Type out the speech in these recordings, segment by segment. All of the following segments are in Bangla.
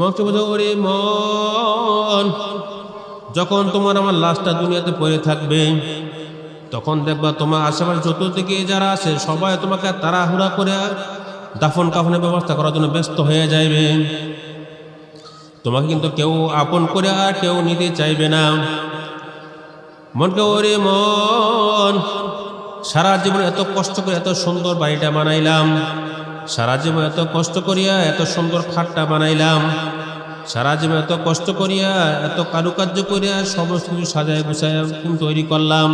ওরে মন। যখন তোমার আমার লাশটা দুনিয়াতে পড়ে থাকবে, তখন দেখবা তোমার আশেপাশে চতুর্দিকে যারা আছে, সবাই তোমাকে তাড়াহুড়া করে দাফন কাফনের ব্যবস্থা করার জন্য ব্যস্ত হয়ে যাইবে। তোমাকে কিন্তু কেউ আপন করে আর কেউ নিতে চাইবে না। মনকে ওরে মন, সারা জীবন এত কষ্ট করে এত সুন্দর বাড়িটা বানাইলাম। সারা জীবন এত কষ্ট করিয়া এত সুন্দর খাটটা বানাইলাম। সারা জীবন এত কষ্ট করিয়া, এত কারুকার্য করিয়া সমস্ত কিছু সাজায় গুছায় তৈরি করলাম।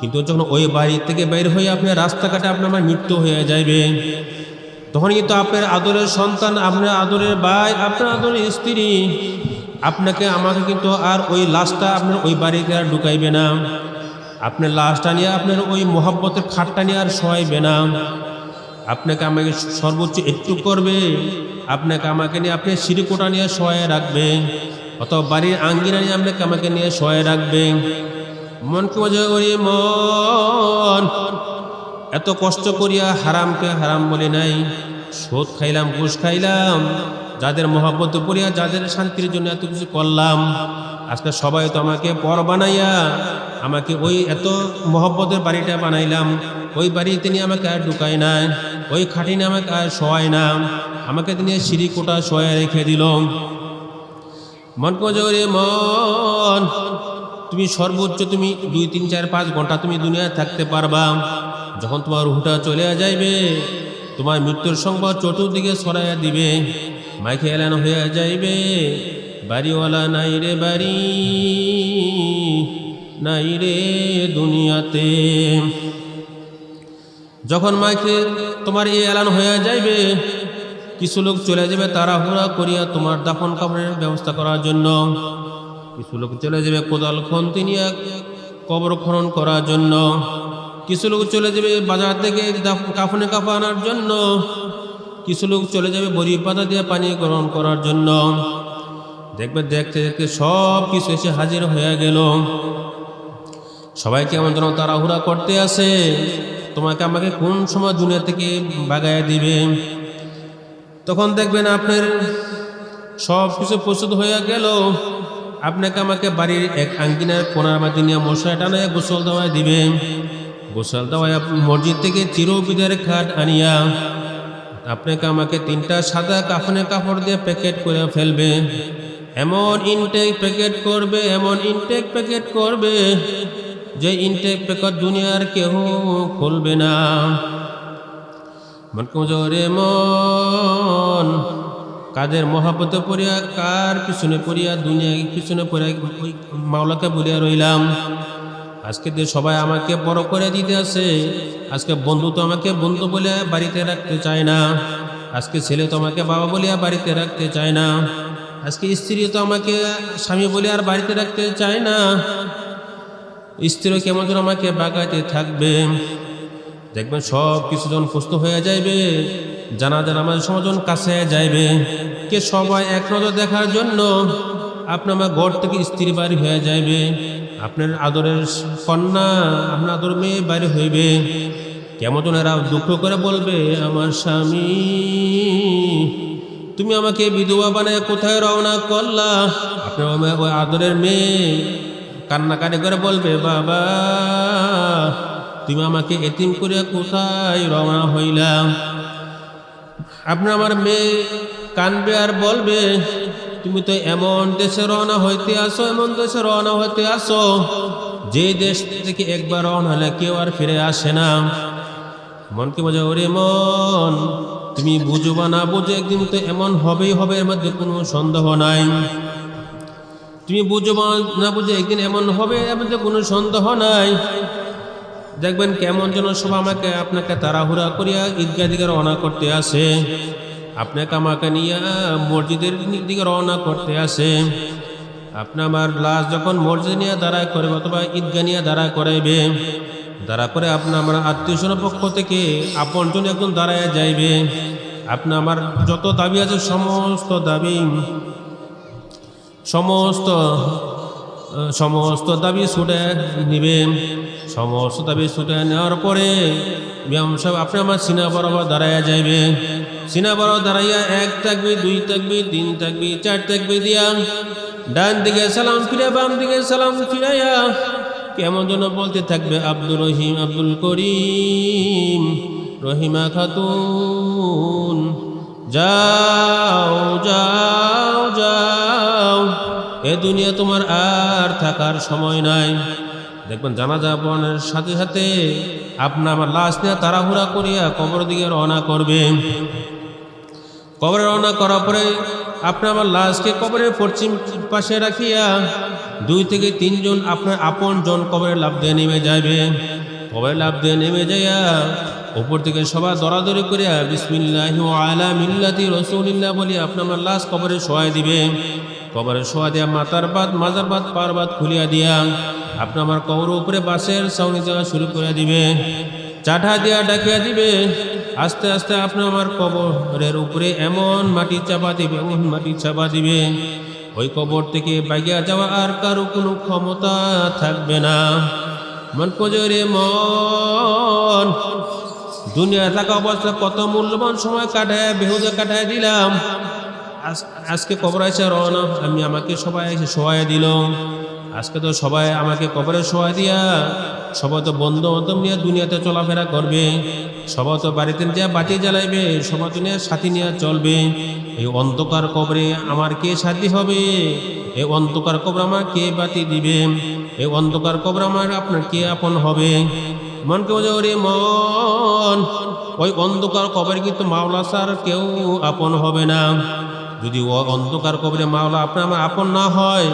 কিন্তু যখন ওই বাড়ি থেকে বের হয়ে আপনার রাস্তাঘাটে আপনার মৃত্যু হয়ে যাইবে। তখন কিন্তু আপনার আদরের সন্তান, আপনার আদরের ভাই, আপনার আদরের স্ত্রী, আপনাকে, আমাকে কিন্তু আর ওই লাশটা আপনার ওই বাড়িতে আর ঢুকাইবে না। আপনার লাশটা নিয়ে আপনার ওই মোহাব্বতের খাটটা নিয়ে আর সহাইবে না। আপনাকে আমাকে সর্বোচ্চ একটু করবে। আপনাকে আমাকে নিয়ে আপনি সিঁড়িকোটা নিয়ে সহায় রাখবে অথবা বাড়ির আঙ্গিনা নিয়ে আপনাকে আমাকে নিয়ে সহায় রাখবে মনকে মজা করি মন। এত কষ্ট করিয়া হারামকে হারাম বলে নাই। সোদ খাইলাম, ঘুষ খাইলাম। যাদের মহাব্বত পড়িয়া যাদের শান্তির জন্য এত কিছু করলাম। আজকে সবাই তো আমাকে পর বানাইয়া আমাকে ওই এত মহব্বতের বাড়িটা বানাইলাম, ওই বাড়ি তিনি আমাকে আর ঢুকায় না ওই খাটিনে আমাকে আর শোয়ায় না, আমাকে তিনি সিঁড়ি কোটা শোয়া রেখে দিল। মন কজরে মন, তুমি সর্বোচ্চ তুমি দুই, তিন, চার, পাঁচ ঘণ্টা তুমি দুনিয়ায় থাকতে পারবা। যখন তোমার রুহটা চলে যাইবে, তোমার মৃত্যুর সংবাদ চতুর্দিকে ছড়াইয়া দিবে, মাইকে এলান হয়ে যাইবে, বাড়িওয়ালা নাই রে বাড়ি। নাই রে দুনিয়াতে। যখন মাইকে তোমার এই এলান হয়ে যাইবে, কিছু লোক চলে যাবে তাড়াহুড়া করিয়া তোমার দাফন কাপড়ের ব্যবস্থা করার জন্য। কিছু লোক চলে যাবে কোদাল খন্তি নিয়ে কবর খনন করার জন্য। কিছু লোক চলে যাবে বাজার থেকে কাফনে কাফা আনার জন্য। কিছু লোক চলে যাবে বড়ি পাতা দিয়ে পানি গরম করার জন্য। দেখবে, দেখতে দেখতে সব কিছু এসে হাজির হয়ে গেল। সবাই কেমন যেন তাড়াহুড়া করতে আসে। তোমাকে আমাকে কোন সময় দুনিয়া থেকে বাগায় দিবে? তখন দেখবেন আপনার সব কিছু প্রস্তুত হয়ে গেল। আপনাকে আমাকে বাড়ির এক আঙ্গিনার কোনার মাঝে নিয়ে মশাই টানায় গোসল দেওয়ায় দিবে। গোসল দেওয়ায় মসজিদ থেকে চিরবিদের খাট আনিয়া আপনাকে আমাকে তিনটা সাদা কাফনের কাপড় দিয়ে প্যাকেট করে ফেলবে। এমন ইনটেক প্যাকেট করবে, এমন ইনটেক প্যাকেট করবে। যে ইনটেক প্যাকেট দুনিয়ার কেউ খুলবে না। মন কমজোরে মন, কাদের মহাপতে পড়িয়া, কার পিছনে পড়িয়া দুনিয়া, পিছনে পড়িয়া ওই মাওলাকে বলিয়া রইলাম, আজকে যে সবাই আমাকে বড় করে দিতে আছে আজকে বন্ধু তো আমাকে বন্ধু বলে বাড়িতে রাখতে চায় না, আজকে ছেলে তো আমাকে বাবা বলিয়া বাড়িতে রাখতে চায় না, আজকে স্ত্রী তো আমাকে স্বামী বলে আর বাড়িতে রাখতে চায় না স্ত্রীও কেমন যেন আমাকে বাগাইতে থাকবে। দেখবেন সব কিছু যখন সুস্থ হয়ে যাইবে জানা জানা আমাদের সমাজন কাছে যাইবে, কে সবাই এক নজর দেখার জন্য আপনার আমার ঘর থেকে স্ত্রী বাড়ি হয়ে যাইবে। আপনার আদরের কন্যা, আপনার আদর মেয়ে বাড়ি হইবে। কেমন এরা দুঃখ করে বলবে, আমার স্বামী, তুমি আমাকে বিধবা বানায় কোথায় রওনা করলা? আপনার ওই আদরের মেয়ে কান্নাকাটি করে বলবে, বাবা, তুমি আমাকে এতিম করে কোথায় রওনা হইলাম? আপনার আমার মেয়ে কানবে আর বলবে, তুমি তো এমন দেশে রওনা হইতে আসো, এমন দেশে রওনা হইতে আসো, যে দেশ থেকে একবার রওনা হলে কেউ আর ফিরে আসে না। মনকে বোঝা? ওরে মন, তুমি বুঝো বা না বুঝো একদিন তো এমন হবেই হবে, এর মধ্যে কোনো সন্দেহ নাই। তুমি বুঝো না বুঝো, একদিন এমন হবে মধ্যে কোনো সন্দেহ নাই। দেখবেন কেমন যেন সব আমাকে, আপনাকে তাড়াহুড়া করিয়া ঈদগাহ দিকে রওনা করতে আসে। আপনাকে আমাকে নিয়ে মসজিদের দিকে রওনা করতে আসে। আপনি আমার লাশ যখন মসজিদ নিয়ে দাঁড়ায় করবে অথবা ঈদগাহ নিয়ে দাঁড়া করাইবে দাঁড়া করে আপনি আমার আত্মীয় পক্ষ থেকে আপনজন একজন দাঁড়ায় যাইবে। আপনি আমার যত দাবি আছে, সমস্ত দাবি সমস্ত সমস্ত দাবি ছুটে নিবে। সমস্ত দাবি ছুটে নেওয়ার পরে ব্যায়াম সব আপনি আমার সিনা বরাবর দাঁড়াইয়া যাইবে। সিনা বরাবর দাঁড়াইয়া এক থাকবি দুই থাকবি তিন থাকবি চার থাকবি দিয়া ডান দিকে সালাম ফিরে বাম দিকে সালাম ফিরাইয়া কেমন যেন বলতে থাকবে আব্দুল রহিম, আব্দুল করিম রহিমা খাতুন যাও দুনিয়া তোমার আর থাকার সময় নাই। দেখবেন জানাজা পড়ানোর সাথে সাথে আপনার আমার লাশ নিয়ে তাড়াহুড়া করিয়া কবর দিকে রওনা করবে। কবরে রওনা করার পরে আপনার আমার লাশকে কবরের পশ্চিম পাশে রাখিয়া দুই থেকে তিনজন আপনার আপন জন কবরে লাভ দিয়ে নেমে যাবে কবরে লাভ দিয়ে নেমে যাইয়া উপর থেকে সবাই দরাদরি করিয়া বিসমিল্লাহ আলা মিল্লাতি রসুলিল্লাহ বলি আপনার আমার লাশ কবরে শোয়াই দিবে। কবরে শোয়া দিয়া মাতার বাদ মাজার বাদ পার বাদ খুলিয়া দিয়া আপনার আমার কবর উপরে বাসের সাউনি যাওয়া শুরু করে দিবে। চাঠা দিয়া ডাকিয়া দিবে, আস্তে আস্তে আপনি আমার কবরের উপরে এমন মাটি চাপা দিবে, এমন মাটি চাপা দিবে। ওই কবর থেকে বাইয়া যাওয়া আর কারও কোনো ক্ষমতা থাকবে না। মন কজরে মন দুনিয়া থাকা অবস্থা কত মূল্যবান সময় কাটায়, বেহুদা কাটায় দিলাম। আজকে কবর আছে রওনা। আমি আমাকে সবাই এসে সহায় দিল। আজকে তো সবাই আমাকে কবরে সহায় দিয়া, সবাই তো বন্ধু বান্ধব নিয়ে দুনিয়াতে চলাফেরা করবে। সবাই তো বাড়িতে যা বাতি জ্বালাইবে, সবাই তো নিয়ে সাথী নিয়ে চলবে। এই অন্ধকার কবরে আমার কে সাথী হবে? এই অন্ধকার কবর আমার কে বাতি দিবে? এই অন্ধকার কবর আমার আপনার কে আপন হবে? মন কেউ ওরে মন, ওই অন্ধকার কবরে কিন্তু মাওলা স্যার কেউ আপন হবে না। যদি ও অন্ধকার কবরে মাওলা আপনার আমার আপন না হয়,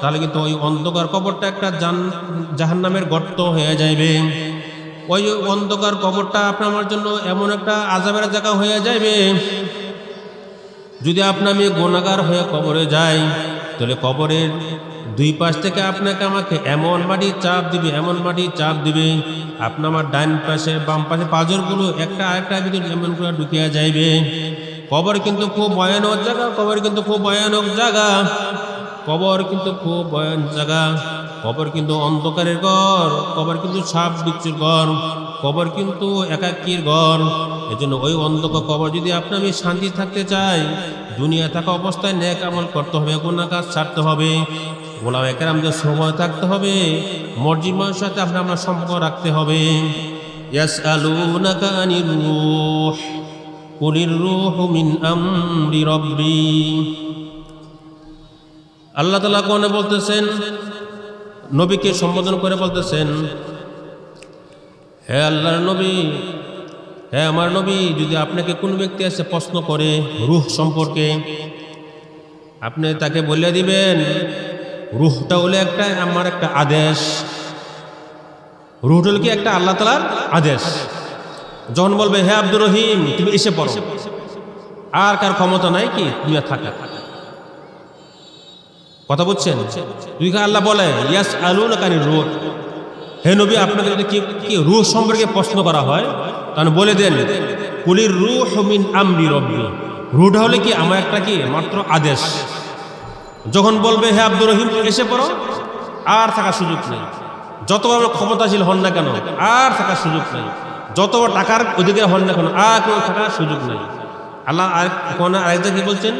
তাহলে কিন্তু ওই অন্ধকার কবরটা একটা জান জাহান নামের গর্ত হয়ে যাইবে। ওই অন্ধকার কবরটা আপনার আমার জন্য এমন একটা আজাবের জায়গা হয়ে যাইবে। যদি আপনি আমি গোনাগার হয়ে কবরে যাই, তাহলে কবরের দুই পাশ থেকে আপনাকে আমাকে এমন মাটি চাপ দিবে, এমন মাটি চাপ দিবে। আপনি আমার ডান পাশে, বাম পাশে পাঁজরগুলো একটা আরেকটা ভিতরে এমন করে ঢুকিয়া যাইবে। কবর কিন্তু খুব ভয়ানক জায়গা, কবর কিন্তু খুব ভয়ানক জায়গা। কবর কিন্তু খুব ভয়ান জায়গা। কবর কিন্তু অন্ধকারের ঘর, কবর কিন্তু সাপ বিচ্ছুর ঘর, কবর কিন্তু একাকির ঘর। এজন্য ওই অন্ধকার কবর যদি আপনি আমি শান্তি থাকতে চাই দুনিয়া থাকা অবস্থায় ন্যাক আমল করতে হবে গুণা কাজ ছাড়তে হবে। গোলাম আমাদের সময় থাকতে হবে মর্জিমার সাথে আপনার আমরা সম্পর্ক রাখতে হবে। ইয়াস আলু রুহ। কুলির রুহ মিন আমরি রব্বি। আল্লাহ তালা কোনে বলতেছেন, নবীকে সম্বোধন করে বলতেছেন হ্যাঁ আল্লাহর নবী হ্যাঁ আমার নবী, যদি আপনাকে কোন ব্যক্তি এসে প্রশ্ন করে রুহ সম্পর্কে, আপনি তাকে বলে দিবেন, রুহটা হলে একটা আমার একটা আদেশ। রুহটা হলো কি? একটা আল্লাহ তালার আদেশ। যখন বলবে, হে আব্দুর রহিম, তুমি এসে পড়ো। আর কার ক্ষমতা নাই কি? আর থাকা। কথা বুঝছেন? দুই আল্লাহ বলে ইয়াস আলু কানি রুহ। হে নবী, আপনাকে যদি কি কি রুহ সম্পর্কে প্রশ্ন করা হয়, তাহলে বলে দেন, কুলির রুহ মিন আমরি রব্বি। রুহটা হলে কি আমার একটা কি? মাত্র আদেশ। যখন বলবে, হে আব্দুর রহিম এসে পড়ো, আর থাকার সুযোগ নেই। যত বড় ক্ষমতাশীল হন না কেন, আর থাকার সুযোগ নেই। যত টাকার অধিকার হন না কেন, আর কোনো থাকার সুযোগ নেই। আল্লাহ আর কোন আরেকটা কি বলছেন?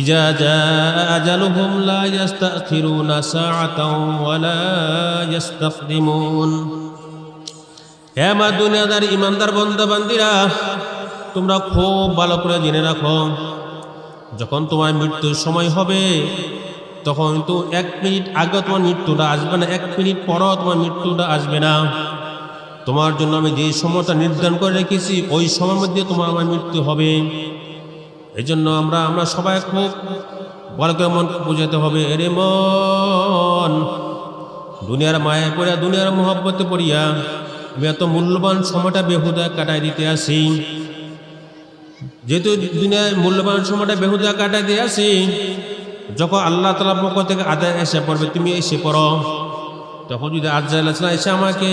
ইজা জা আজালুহুম লা ইস্তাখিরুনা সাআতাও ওয়া লা হে আমার দুনিয়াদার ইমানদার বন্ধা বান্দিরা তোমরা খুব ভালো করে জেনে রাখো, যখন তোমার মৃত্যুর সময় হবে, তখন তো এক মিনিট আগে তোমার মৃত্যুটা আসবে না, এক মিনিট পরও তোমার মৃত্যুটা আসবে না। তোমার জন্য আমি যে সময়টা নির্ধারণ করে রেখেছি, ওই সময়ের মধ্যে তোমার আমার মৃত্যু হবে। এই জন্য আমরা আমরা সবাই খুব ভালো করে মন বোঝাতে হবে। এরে মন, দুনিয়ার মায়ে পড়িয়া, দুনিয়ার মোহব্বতে পড়িয়া আমি এত মূল্যবান সময়টা বেহুদা কাটাই দিতে আসি। যেহেতু দুনিয়ার মূল্যবান সময়টা বেহুদা কাটাই দিয়ে আসি, যখন আল্লাহ তালার পক্ষ থেকে আদায় এসে পড়বে, তুমি এসে পড়ো। তখন যদি আজাল এসে আমাকে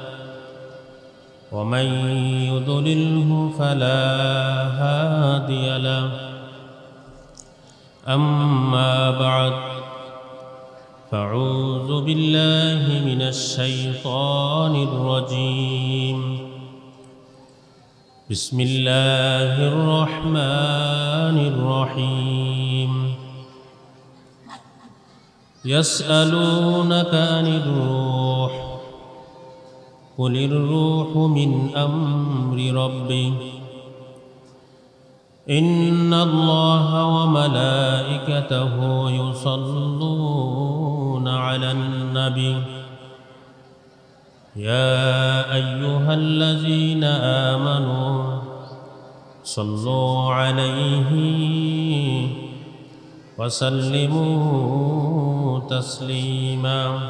ومن يضلله فلا هادي له. أما بعد فأعوذ بالله من الشيطان الرجيم. بسم الله الرحمن الرحيم. يسألونك عن الروح. قل الروح من أمر ربي. إن الله وملائكته يصلون على النبي. يا أيها الذين آمنوا صلوا عليه وسلموا تسليما.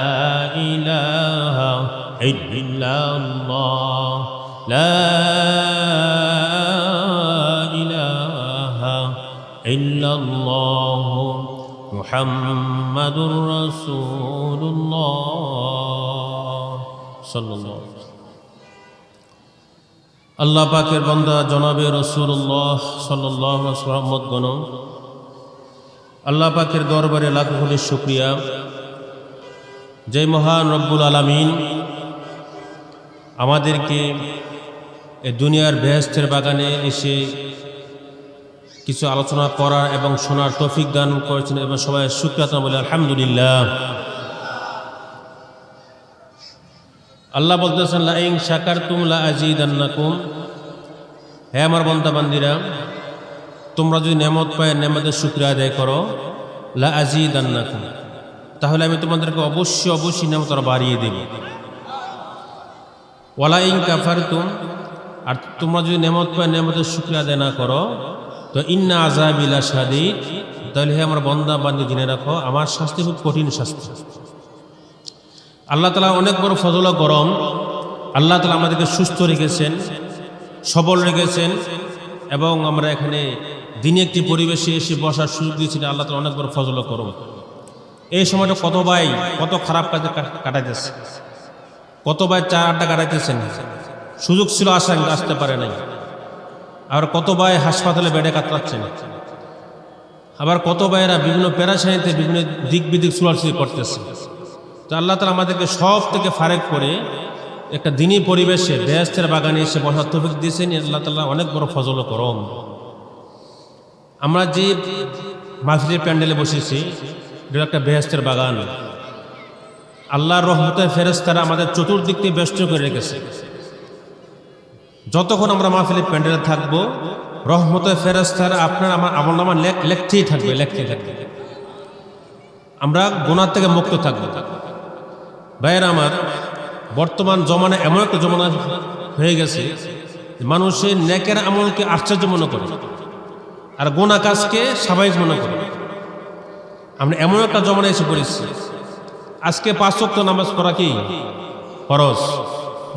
إلا الله لا إله إلا الله محمد رسول الله صلى الله عليه وسلم আল্লাহ পাকের বান্দা জনাবে রসুল্লাহ সাল্লাহ মোহাম্মদ গণ আল্লাহ পাকের দরবারে লাখ কোটি শুক্রিয়া যে মহান রব্বুল আলামিন আমাদেরকে দুনিয়ার বেহেস্তের বাগানে এসে কিছু আলোচনা করার এবং শোনার তৌফিক দান করেছেন এবং সবাই শুক্রিয়া বলে আলহামদুলিল্লাহ। আল্লাহ বলতেছেন লাইং শাকার তুমলা আজিদ আন্নাকুম হে আমার বন্দা বান্দিরা তোমরা যদি নেমত পায় নেমতের শুক্রিয়া আদায় করো, লা আজিদ আন্নাকুম তাহলে আমি তোমাদেরকে অবশ্যই অবশ্যই নেমত আরও বাড়িয়ে দেব। ওয়ালাইং কাফার তুম আর তোমরা যদি নেমত পায় নেমতের শুক্রিয়া আদায় না করো, তো ইন্না আজাবিলা সাদিদ তাহলে হে আমার বন্দা বান্দি জেনে রাখো, আমার শাস্তি খুব কঠিন শাস্তি। আল্লাহ তালা অনেক বড় ফজলা গরম, আল্লাহ তালা আমাদেরকে সুস্থ রেখেছেন, সবল রেখেছেন, এবং আমরা এখানে দিনে একটি পরিবেশে এসে বসার সুযোগ দিয়েছিলেন আল্লাহ তালা অনেক বড় ফজলা গরম। এই সময়টা কত ভাই, কত খারাপ কাজে কাটাইতেছে। কত ভাই চার আড্ডা কাটাইতেছেন? সুযোগ ছিল আসা কিন্তু আসতে পারে নাই। আর কত ভাই হাসপাতালে বেডে কাতরাচ্ছেন? আবার কত ভাইয়েরা বিভিন্ন প্যারাসাইতে বিভিন্ন দিক বিদিক সুলারসি করতেছে। তো আল্লাহ তালা আমাদেরকে সব থেকে ফারেক করে একটা দিনই পরিবেশে বেহেস্তের বাগানে এসে বসার তফিক দিয়েছেন। আল্লাহ তাল্লাহ অনেক বড় ফজল করম। আমরা যে মাহফিলের প্যান্ডেলে বসেছি, এটা একটা বেহস্তের বাগান। আল্লাহর রহমতের ফেরেস্তারা আমাদের চতুর্দিক দিয়ে ব্যস্ত করে রেখেছে। যতক্ষণ আমরা মাহফিলের প্যান্ডেলে থাকব রহমতের ফেরেস্তারা আপনার আমার আমল নামা লেখতেই থাকবে লেখতেই থাকবে। আমরা গোনার থেকে মুক্ত থাকব। ভাইয়ের আমার, বর্তমান জমানা এমন একটা জমানা হয়ে গেছে মানুষের নেকের আমলকে আশ্চর্য মনে করে আর গোনা কাজকে স্বাভাবিক মনে করে। আমরা এমন একটা জমানা এসে পড়েছি আজকে পাঁচ ওয়াক্ত নামাজ পড়া কি? ফরজ।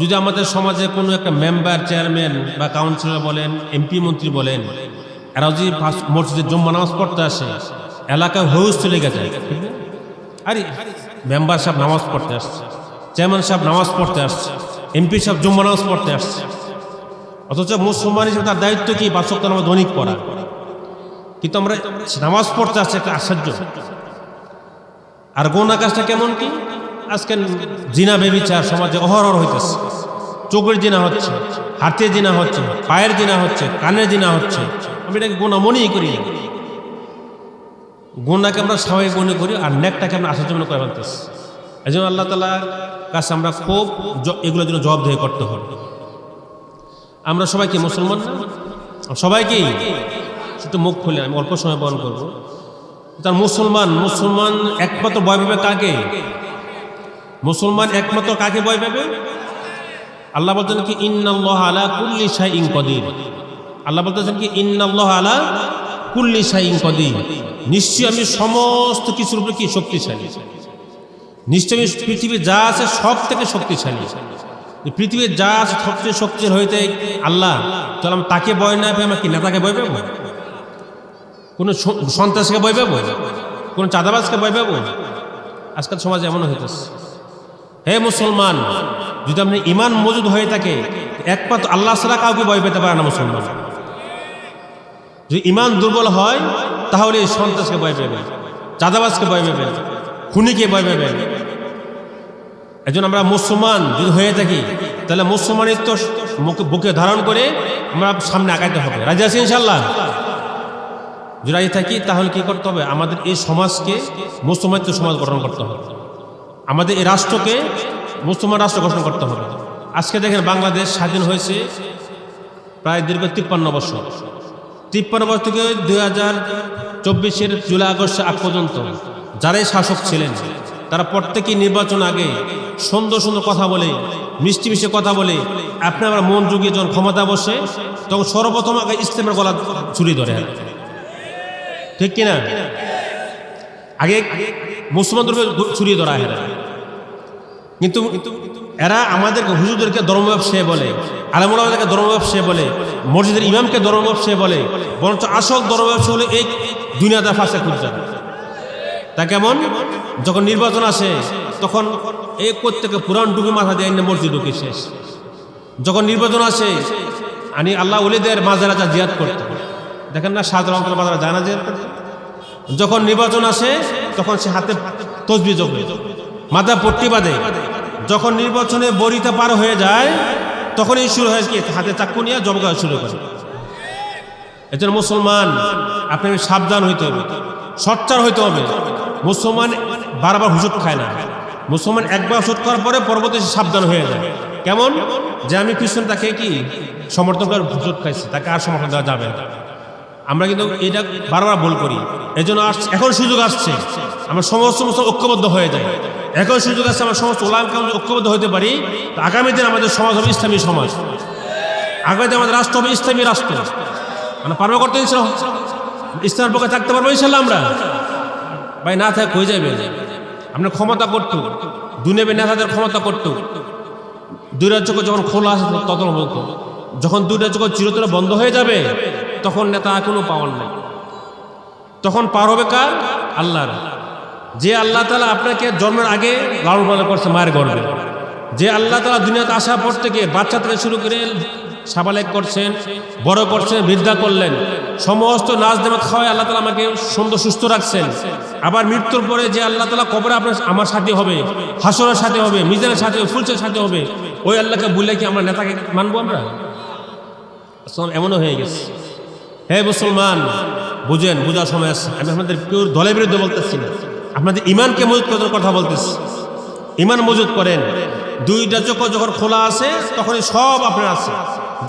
যদি আমাদের সমাজে কোনো একটা মেম্বার, চেয়ারম্যান বা কাউন্সিলর বলেন এমপি মন্ত্রী বলেন, এরা যদি মসজিদে জম্মা নামাজ পড়তে আসে, এলাকায় হৌস চলে গেছে আরে, মেম্বার সাহেব নামাজ পড়তে আসছে, চেয়ারম্যান সাহেব নামাজ পড়তে আসছে এমপি সাহেব জম্মা নামাজ পড়তে আসছে। অথচ মুসলমান হিসেবে তার দায়িত্ব কি? ওয়াক্ত নামাজ দৈনিক পড়া। কিন্তু আমরা নামাজ পড়তে আসছে একটা আশ্চর্য। আর গোনা কাজটা কেমন কি? আজকে জিনা বেবিচার সমাজে অহরহ হইতেছে। চোখের জিনা হচ্ছে, হাতের জিনা হচ্ছে, পায়ের জিনা হচ্ছে, কানের জিনা হচ্ছে। আমি এটাকে গোনা মনেই করি গোনাকে আমরা স্বাভাবিক মনে করি আর নেকটাকে আমরা আসার জন্য করে ফেলতেছি। এই জন্য আল্লাহ তালা কাছে আমরা খুব এগুলোর জন্য জবাবদেহি করতে হবে। আমরা সবাইকে মুসলমান সবাইকেই? একটু মুখ খুলে আমি অল্প সময় বহন করব। তার মুসলমান মুসলমান একমাত্র ভয় পাবে কাকে? মুসলমান একমাত্র কাকে ভয় পাবে? আল্লাহ বলতেন কি, ইন্নাল্লাহ আলা কুল্লি শাইইন কদির। আল্লাহ বলতেছেন কি, ইন্নাল্লাহ আলা কুল্লি শাইইন কদির। নিশ্চয়ই আমি সমস্ত কিছুর উপরে কি শক্তিশালী? নিশ্চয়ই আমি পৃথিবীর যা আছে সব থেকে শক্তিশালী পৃথিবীর যা আছে সবচেয়ে শক্তিশালী হইতে আল্লাহ, তাহলে আমি তাকে ভয় না পেয়ে আমার কি নেতাকে ভয় পাবো? কোনো সন্ত্রাসকে ভয় পাবো? কোনো চাঁদাবাজকে ভয় পাবো? আজকাল সমাজে এমন হইতেছে। হে মুসলমান, যদি আপনি ইমান মজুদ হয়ে থাকে, একমাত্র আল্লাহ ছাড়া কাউকে ভয় পেতে পারে না মুসলমান। যদি ইমান দুর্বল হয়, তাহলে সন্ত্রাসকে ভয় পাবেন চাঁদাবাজকে ভয় পাবেন খুনিকে ভয় পাবেন একজন আমরা মুসলমান যদি হয়ে থাকি, তাহলে মুসলমানের তো বুকে ধারণ করে আমরা সামনে আগাইতে হবে। রাজি আছি ইনশাল্লাহ যদি থাকি, তাহলে কি করতে হবে? আমাদের এই সমাজকে মুসলমানিত সমাজ গঠন করতে হবে। আমাদের এই রাষ্ট্রকে মুসলমান রাষ্ট্র গঠন করতে হবে। আজকে দেখেন বাংলাদেশ স্বাধীন হয়েছে প্রায় দীর্ঘ তিপ্পান্ন বছর। তিপ্পান্ন বছর থেকে দুই হাজার চব্বিশের জুলাই আগস্ট আগ পর্যন্ত যারাই শাসক ছিলেন, তারা প্রত্যেকেই নির্বাচন আগে সুন্দর সুন্দর কথা বলে, মিষ্টি মিষ্টি কথা বলে আপনি আমার মন যুগিয়ে যখন ক্ষমতা বসে, তখন সর্বপ্রথম আগে ইসলামের গলা চুরি ধরে। ঠিক কিনা? আগে মুসলমান মুসলমানদের ছুরিয়ে ধরা হেরা কিন্তু এরা আমাদেরকে, হুজুরদেরকে ধর্ম ব্যবসায়ী বলে আলমুলাদেরকে ধর্ম ব্যবসায়ী বলে, মসজিদের ইমামকে ধর্ম ব্যবসায়ী বলে, বরঞ্চ আসল ধর্ম ব্যবসা হলে এই দুনিয়াতে ফাঁসে খুঁজছে তা কেমন? যখন নির্বাচন আসে, তখন এই প্রত্যেকে পুরান ডুবে মাথা দেয় মসজিদ ঢুকে শেষ। যখন নির্বাচন আসে আমি আল্লাহ উলিদের মাজারা যা জিয়াদ করতে। দেখেন না সাধারণ মাজারা জানা জিয়াদ করতে যখন নির্বাচন আসে, তখন সে হাতে তসবি জপে। মাথা পট্টি বাঁধে। যখন নির্বাচনে বরিতে পার হয়ে যায়, তখনই শুরু হয় কি, হাতে চাকু নিয়ে জব শুরু করে। এজন্য মুসলমান, আপনি সাবধান হইতে হবে, সচ্চার হইতে হবে। মুসলমান বারবার হুসুট খায় না। মুসলমান একবার হুসুট করার পরে পরবর্তী সাবধান হয়ে যায়। কেমন? যে আমি পিছনে তাকে কি, সমর্থন করে হুসুট খাইছি, তাকে আর সমর্থন দেওয়া যাবে না। আমরা কিন্তু এটা বারবার ভুল করি। এই জন্য এখন সুযোগ আসছে। আমরা সমস্ত সমস্ত ঐক্যবদ্ধ হয়ে যায় এখন সুযোগ আসছে আমরা সমস্ত ওলাম কাম ঐক্যবদ্ধ হতে পারি। আগামী দিন আমাদের সমাজ হবে ইসলামী সমাজ। আগামী দিন আমাদের রাষ্ট্র হবে ইসলামী রাষ্ট্র। মানে পারব করতে ইসলাম ইসলামের পক্ষে থাকতে পারব ইনশাল্লাহ আমরা? ভাই, না থাক, হয়ে যাবে। আমরা ক্ষমতা করতো। দুনেবে নেতাদের ক্ষমতা করতো। দুই রাজ্যকে যখন খোলা আসে তখন যখন দুই রাজ্যকে চিরতরে বন্ধ হয়ে যাবে তখন নেতা কোনো পাওয়ার নাই। তখন পার হবে কার? আল্লাহর। যে আল্লাহ তালা আপনাকে জন্মের আগে লালন পালন করছে, মায়ের গর্বে যে আল্লাহ তালা দুনিয়াতে আসার পর থেকে বাচ্চা থেকে শুরু করে সাবালেক করছেন, বড় করছেন, বৃদ্ধা করলেন, সমস্ত নাচ দেমাত খাওয়ায় আল্লাহ তালা আমাকে সুন্দর, সুস্থ রাখছেন। আবার মৃত্যুর পরে যে আল্লাহ তালা কবরে আপনার, আমার সাথে হবে হাসনের সাথে হবে, মিজানের সাথে হবে, ফুলসের সাথে হবে, ওই আল্লাহকে বললে কি আমরা নেতাকে মানবো আমরা? এমনও হয়ে গেছে। হে মুসলমান, বুঝেন, বোঝার সময় আসছে আমি আপনাদের কেউ দলের বিরুদ্ধে বলতেছি না। আপনাদের ইমানকে মজুত করার কথা বলতেছি। ইমান মজুত করেন, দুইটা চোখ যখন খোলা আছে, তখনই সব আপনার আছে।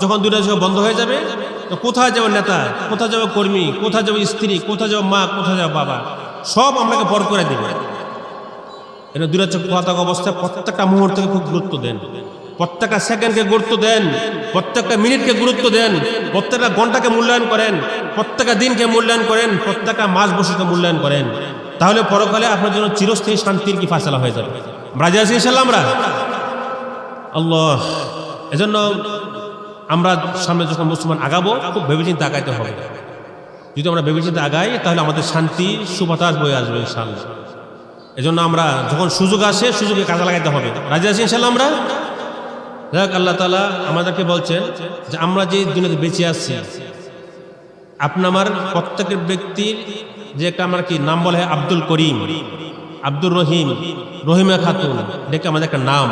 যখন দুইটা চোখ বন্ধ হয়ে যাবে, তো কোথায় যাবে নেতা, কোথায় যাবে কর্মী, কোথায় যাবে স্ত্রী, কোথায় যাবে মা, কোথায় যাবে বাবা? সব আপনাকে পর করে দেবে। এটা দুইটা চোখ খোলা থাকা অবস্থায় প্রত্যেকটা মুহূর্তকে খুব গুরুত্ব দেন। প্রত্যেকটা সেকেন্ডকে গুরুত্ব দেন, প্রত্যেকটা মিনিটকে গুরুত্ব দেন, প্রত্যেকটা ঘন্টাকে মূল্যায়ন করেন, প্রত্যেকটা দিনকে মূল্যায়ন করেন, প্রত্যেকটা মাস বছরকে মূল্যায়ন করেন। তাহলে পরকালে আপনার জন্য চিরস্থায়ী শান্তির কি ফাসলা হয়ে যাবে? রাজি আছি ইনশাল্লাহ আমরা? আল্লাহ, এজন্য আমরা সামনে যখন মুসলমান আগাবো, খুব ভেবেচিন্তে আগাইতে হবে। যদি আমরা ভেবেচিন্তে আগাই, তাহলে আমাদের শান্তি, সুবাতাস বয়ে আসবে ইনশাল্লাহ এজন্য আমরা যখন সুযোগ আসে সুযোগে কাজে লাগাইতে হবে। রাজি আছি ইনশাল্লাহ আমরা? যাক আল্লাহ তালা আমাদেরকে বলছেন যে আমরা যে দুনিয়াতে বেঁচে আছি আপনার আমার প্রত্যেকের ব্যক্তির যে একটা আমার কি নাম বলা হয়, আব্দুল করিম, আব্দুর রহিম, রহিমা খাতুন, দেখে আমাদের একটা নাম।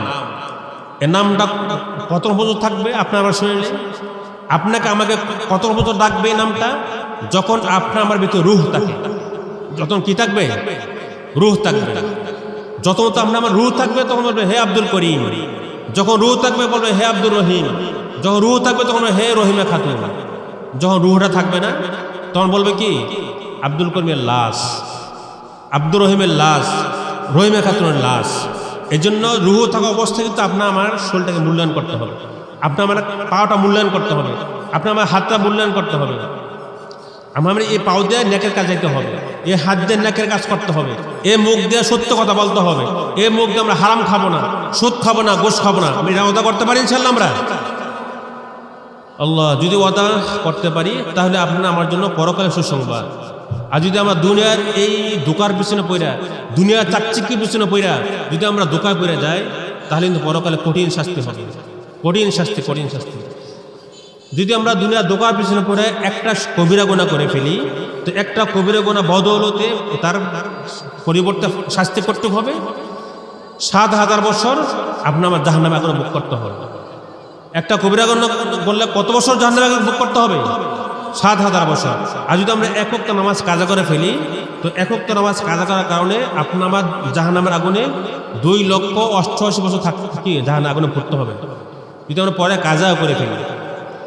এ নামটা কত বছর থাকবে আপনার আমার শরীরে? আপনাকে আমাকে কত বছর ডাকবে এই নামটা? যখন আপনার আমার ভিতরে রুহ থাকে, যখন কি থাকবে? রুহ থাকবে। যত আপনার আমার রুহ থাকবে, তখন বলবে, হে আব্দুল করিম যখন রুহ থাকবে, বলবে, হে আব্দুর রহিম। যখন রুহ থাকবে, তখন হে রহিমা খাতুন। যখন রুহটা থাকবে না, তখন বলবে কি? আব্দুল করিমের লাশ। আব্দুর রহিমের লাশ। রহিমা খাতুনের লাশ। এই জন্য রুহ থাকা অবস্থায় কিন্তু আপনার আমার শরীরটাকে মূল্যায়ন করতে হবে। আপনার আমার পাওয়াটা মূল্যায়ন করতে হবে। আপনার আমার হাতটা মূল্যায়ন করতে হবে। আমার এই পাও দিয়ে নেকের কাজ যেতে হবে। এ হাত দিয়ে নেকের কাজ করতে হবে। এ মুখ দিয়ে সত্য কথা বলতে হবে। এ মুখ দিয়ে আমরা হারাম খাব না, সুদ খাব না, গোশ খাব না। আমি ওদা করতে পারি ইনশাল্লাহ আমরা? আল্লাহ, যদি ওদা করতে পারি, তাহলে আপনার আমার জন্য পরকালে সুসংবাদ। আর যদি আমরা দুনিয়ার এই দোকার পিছনে পড়া দুনিয়ার চাকচিকির পিছনে পড়া যদি আমরা দোকায় পড়ে যাই, তাহলে কিন্তু পরকালে কঠিন শাস্তি হবে। কঠিন শাস্তি কঠিন শাস্তি। যদি আমরা দুনিয়ার দোকার পিছনে পড়ে একটা কবিরা গোনা করে ফেলি, তো একটা কবিরা গোনা বদৌলতে তার পরিবর্তে শাস্তি করতে হবে। সাত হাজার বছর আপনার আমার জাহান্নামে আগুনে বুক করতে হবে। একটা কবিরা গোনা বললে কত বছর জাহান্নামে আগুনে বুক করতে হবে? সাত হাজার বছর। আর যদি আমরা একক নামাজ কাজা করে ফেলি, তো একক নামাজ কাজা করার কারণে আপনার আমার জাহান্নামের আগুনে দুই লক্ষ অষ্টআশি বছর থাকতে থাকি জাহান্ন আগুনে পড়তে হবে। যদি আমরা পরে কাজা করে ফেলি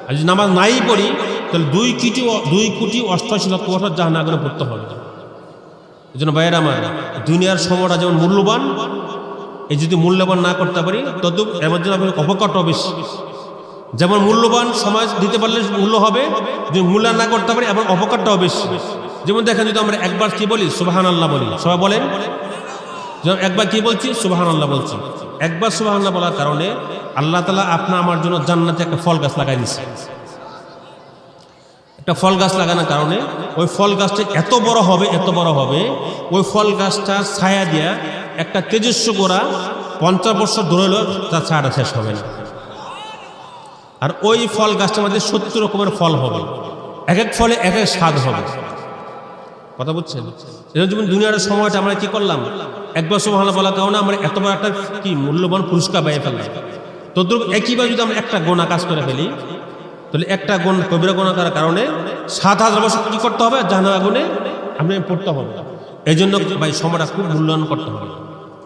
আর যদি নামাজ নাই পড়ি, তাহলে দুই কোটি দুই কোটি অষ্টআশি লক্ষ বছর জাহান আগুনে পড়তে হবে। এই জন্য বাইরে আমার, দুনিয়ার সময়টা যেমন মূল্যবান, এই যদি মূল্যবান না করতে পারি তত এর জন্য আপনার অপকারটাও বেশি। যেমন মূল্যবান সমাজ দিতে পারলে মূল্য হবে, যদি মূল্যায়ন না করতে পারি এমন অপকারটাও বেশি। যেমন দেখেন, যদি আমরা একবার কি বলি সুবাহান আল্লাহ বলি, সবাই বলেন? একবার কি বলছি সুবাহান আল্লাহ বলছি। একবার সুবাহান আল্লাহ বলার কারণে আল্লাহ তালা আপনার আমার জন্য জান্নাতে একটা ফল গাছ লাগাই দিচ্ছে একটা ফল গাছ লাগানোর কারণে ওই ফল গাছটা এত বড় হবে, এত বড় হবে, ওই ফল গাছটার ছায়া দিয়া একটা তেজস্ব গোড়া পঞ্চাশ বছর ধরে হলেও তার ছায়াটা শেষ হবে না। আর ওই ফল গাছটার মধ্যে সত্তর রকমের ফল হবে। এক এক ফলে এক এক স্বাদ হবে। কথা বুঝছেন? এরকম যেমন দুনিয়ার সময়টা আমরা কি করলাম? একবার সুবহানাল্লাহ বলার কারণে আমরা এত বড় একটা কি মূল্যবান পুরস্কার পাই ফেললাম। তদ্রুপ একইবার যদি আমরা একটা গোনা কাজ করে ফেলি, তাহলে একটা গোনা কবিরা গোনা করার কারণে সাত হাজার বছর কী করতে হবে? জাহান আগুনে আপনি পড়তে হবে। এই জন্য ভাই, সময়টা খুব মূল্যায়ন করতে হবে।